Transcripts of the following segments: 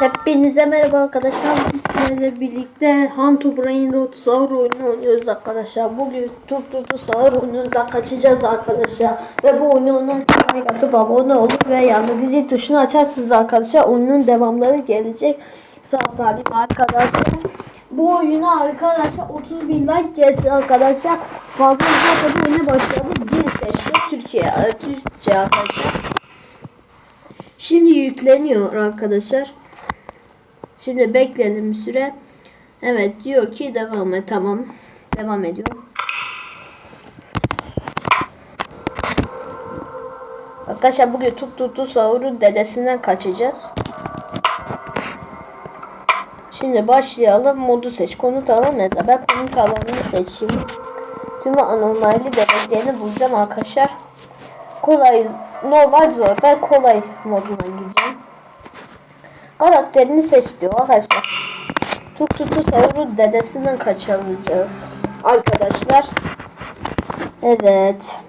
Hepinize merhaba arkadaşlar. Biz sizlerle birlikte Hunt Brain Road Sahur oyunu oynuyoruz arkadaşlar. Bugün Tuk Tuk Sahur oyununda kaçacağız arkadaşlar. Ve bu oyunu ona like atıp abone olup ve yanındaki zil tuşunu açarsınız arkadaşlar. Oyunun devamları gelecek. Sağ salim arkadaşlar. Bu oyuna arkadaşlar 30 bin like gelsin arkadaşlar. Fazla uzatmadan oyuna başlayalım. Dil seçtik. Türkiye, Türkçe arkadaşlar. Şimdi yükleniyor arkadaşlar. Şimdi bekleyelim süre. Evet diyor ki devam et. Tamam. Devam ediyor. Arkadaşlar bugün tut tutu sahurun dedesinden kaçacağız. Şimdi başlayalım. Modu seç. Konut alanı mesela. Ben konut alanını seçeyim. Tüm anomali bebeklerini bulacağım arkadaşlar. Kolay, normal zor. Ben kolay moduna gideceğim. Karakterini seç diyor arkadaşlar. Tuk tutu savurun dedesinden kaçıracağız. Arkadaşlar. Evet.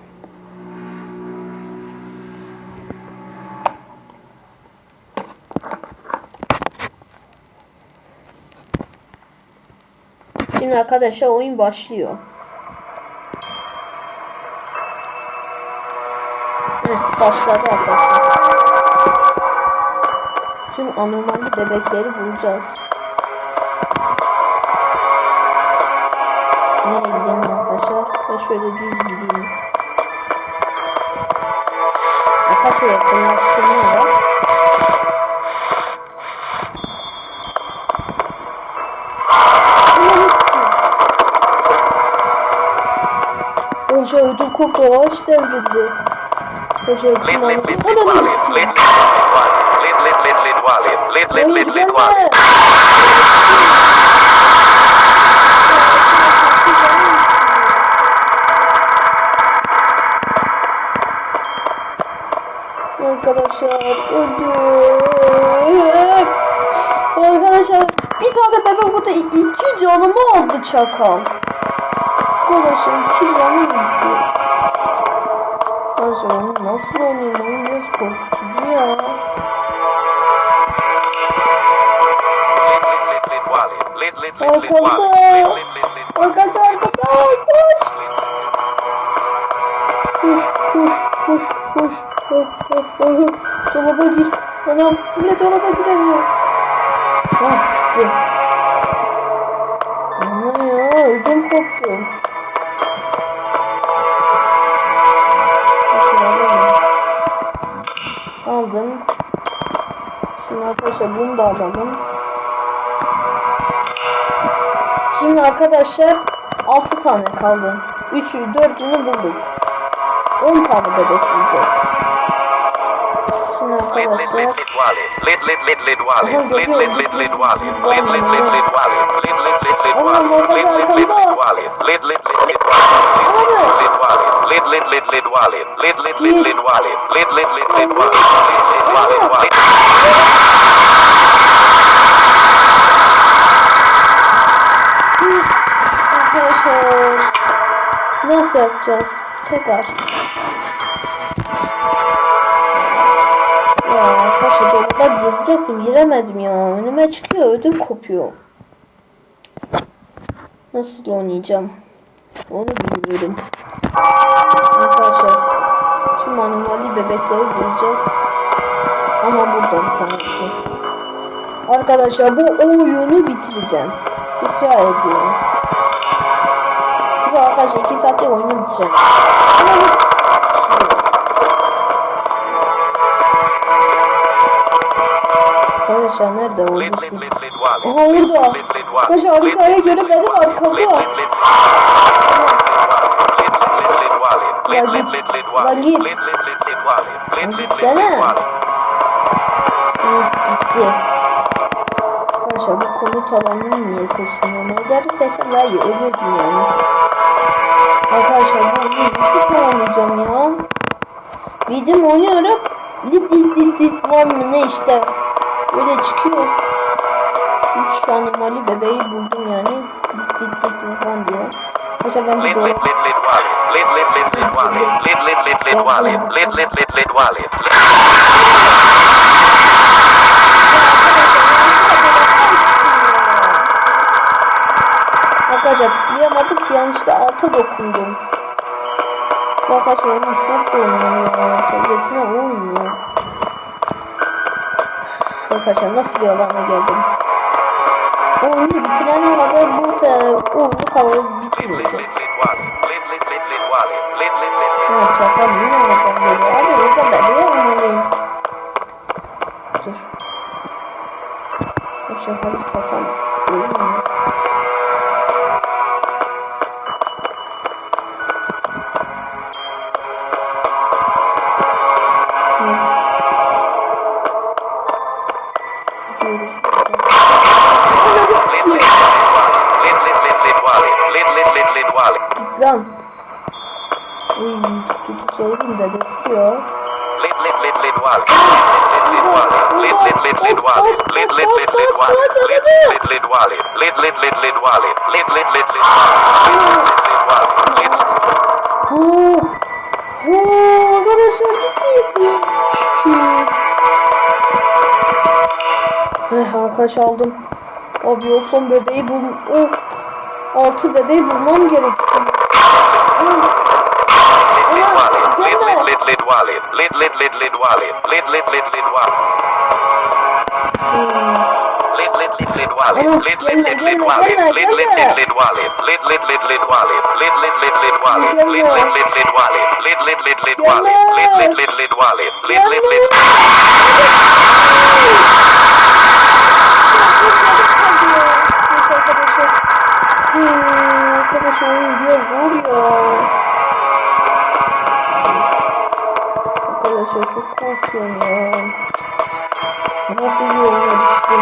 Şimdi arkadaşlar oyun başlıyor. Başladı arkadaşlar. Tüm anomali bebekleri bulacağız. Nereye gidelim arkadaşlar? Ben şöyle düz gideyim. Arkadaşlar yakınlaştırma var. Hoca ödüm koptu. Ağaç devrildi. Wallet. Lit lit lit lit wallet. Hayır, Arkadaşlar öldüm. Arkadaşlar bir tane bebek burada iki canımı aldı çakal. Arkadaşlar iki canım gitti. Arkadaşlar onu nasıl oynayayım? Onu biraz korkutucu ya. Arkamda. Arkadaşlar arkada koş. Koş koş koş koş. Dolaba gir. Anam bile dolaba giremiyor. Şimdi arkadaşlar bunu da alalım. Şimdi arkadaşlar 6 tane kaldı. 3'ü 4'ünü bulduk. 10 tane bebek bulacağız. Şimdi Lit lit arkadaşlar lit lit wallet. Lit lit lit lit wallet. Aha, Lit geliyor, lit lit geliyor. lit wallet. Lit lit lit lit wallet. Lit lit lit lit Aman, wallet. Lit arkadaşlar, lit lit lit arkamda. wallet. Lit lit lit lit Anladı. wallet. Lit lit lit lit wallet. Lit lit lit Git. lit wallet. Lit lit lit lit wallet. Lit lit wallet Anladı. wallet. Arkadaşlar nasıl yapacağız? Tekrar. Girecektim giremedim ya. Önüme çıkıyor ödüm kopuyor. Nasıl oynayacağım? Onu bilmiyorum. Arkadaşlar tüm anomali bebekleri bulacağız. Ama burada bir tanesi. Arkadaşlar bu oyunu bitireceğim. Israr ediyorum. Çünkü arkadaşlar 2 saatte oyunu bitireceğim. Ama Arkadaşlar nerede o. Aha orada. Arkadaşlar haritaya göre benim arkamda. La git. Lit lit Gitsene. gitti. Arkadaşlar bu konut alanını niye seçtim? Mezarı seçsem daha iyi ölürdüm yani. Arkadaşlar bu oyunu nasıl tamamlayacağım ya? Bildim oynuyorum. Lit lit lit lit var mı ne işte. Böyle çıkıyor. Üç tane mali bebeği buldum yani. Git git git falan diyor. Mesela ben bir dolar... Arkadaşlar tıklayamadım ki yanlışlıkla alta dokundum. Arkadaşlar çok donuyor ya. Tabletime bak. arkadaşlar nasıl bir alana geldim. Oyunu bitiren arada bu oyunu kavalı bitirdi. Ne çakal yine oradan geliyor. Abi orada ben niye oynamayayım? Dur. O çakalı satalım. Ölüm mü? İkram. Uy, tutup söyledim dedesi yok. Arkadaşlar gitti. Eh arkadaş aldım. Abi o son bebeği bulun. Oh altı bebeği bulmam gerekiyor. lid, wallet. Arkadaşlar video zor ya. Arkadaşlar çok korkuyorum ya. Nasıl bir yoruma düştüm.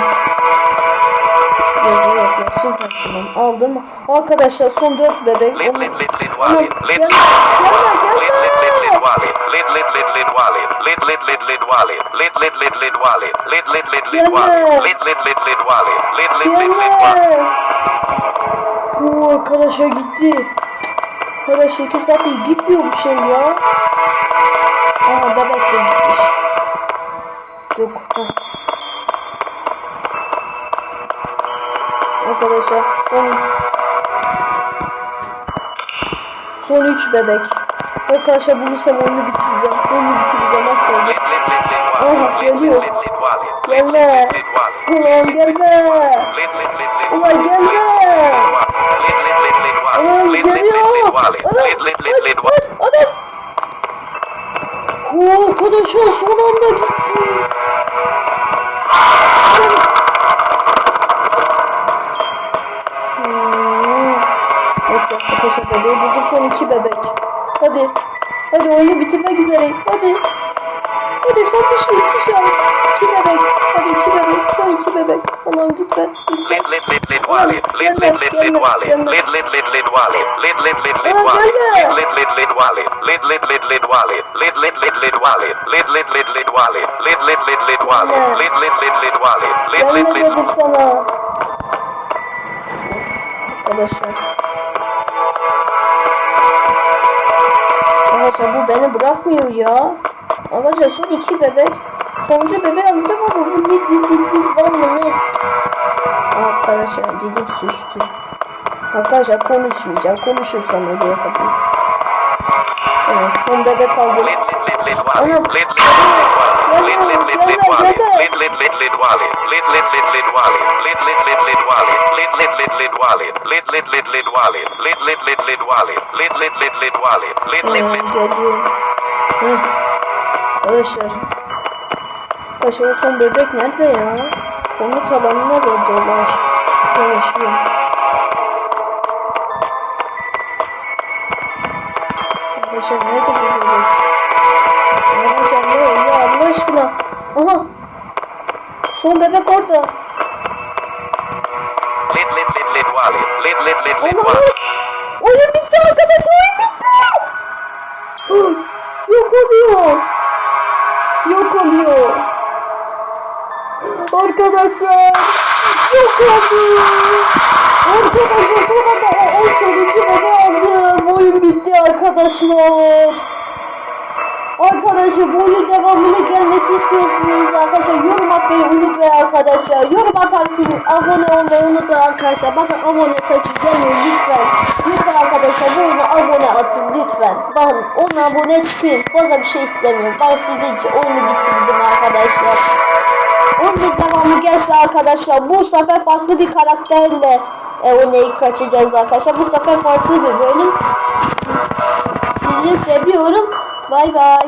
Gözü yaklaşım hakkımım aldım. Arkadaşlar son 4 bebek. Onu... Gelme gelme gelme. Gelme. Gelme. Oo arkadaşa gitti. Arkadaş 2 saattir gitmiyor bu şey ya. Aha bebek demiş. Yok. Heh. Arkadaşlar son son 3 bebek. Arkadaşlar bulursam oyunu bitireceğim. Oyunu bitireceğim az kaldı. Aha geliyor. Gelme. Ulan gelme. Ulan gelme. Oo, arkadaşlar son anda gitti. Hmm. Neyse arkadaşlar bebeği buldum son iki bebek. Hadi. Hadi oyunu bitirmek üzereyim. Hadi. Hadi son bir şey iki şey aldık. İki bebek. Hadi iki bebek. Son iki bebek. Allah'ım lütfen. Lütfen. Lid, lid, lid, lid, wallet. Lid, lid, lid, lid, wallet. Lid, lid, lid, lid, wallet. Lid, lid, lid, lid, gelme. Lid, lid, lid, lid, wallet. Lid, lid, lid, lid, wallet. Lid, lid, lid, lid, wallet. Lid, lid, lid, lid, wallet. Lid, lid, lid, lid. Gelme. Lid, lid, lid, lid, wallet. Lid, lid, lid, dedim sana. Arkadaşlar. Arkadaşlar bu beni bırakmıyor ya. Alacağız iki bebek. Sonuncu bebek alacağım ama bu lit lit lit lit var mı ne? Arkadaşlar dilim suçtu. Arkadaşlar konuşmayacağım. Konuşursam ödeye kapıyı. Evet, son bebek aldım. Anam. Geliyorum. Arkadaşlar. O son bebek nerede ya? Konut alanına da dolaş. Dolaşıyor. Arkadaşlar nerede bu bebek? Arkadaşlar ne oluyor Allah aşkına? Aha. Son bebek orada. lid, lid, lid, lid, wallet. Lid, lid, lid, lid, wallet. Oyun bitti arkadaş oyun bitti. Yok oluyor. Arkadaşlar. Yok oldu. Arkadaşlar sonra da o, o sonuncu bebe aldım. Oyun bitti arkadaşlar. Arkadaşlar bu oyunun devamına gelmesi istiyorsanız arkadaşlar yorum atmayı unutmayın arkadaşlar. Yorum atarsınız. Abone olmayı unutmayın arkadaşlar. Bakın abone sesi gelmiyor lütfen. Lütfen arkadaşlar bu oyuna abone atın lütfen. Bakın 10 abone çıkayım. Fazla bir şey istemiyorum. Ben sizin için oyunu bitirdim arkadaşlar. Onun devamı gelse arkadaşlar bu sefer farklı bir karakterle e, oynayıp kaçacağız arkadaşlar. Bu sefer farklı bir bölüm. Sizi seviyorum. Bay bay.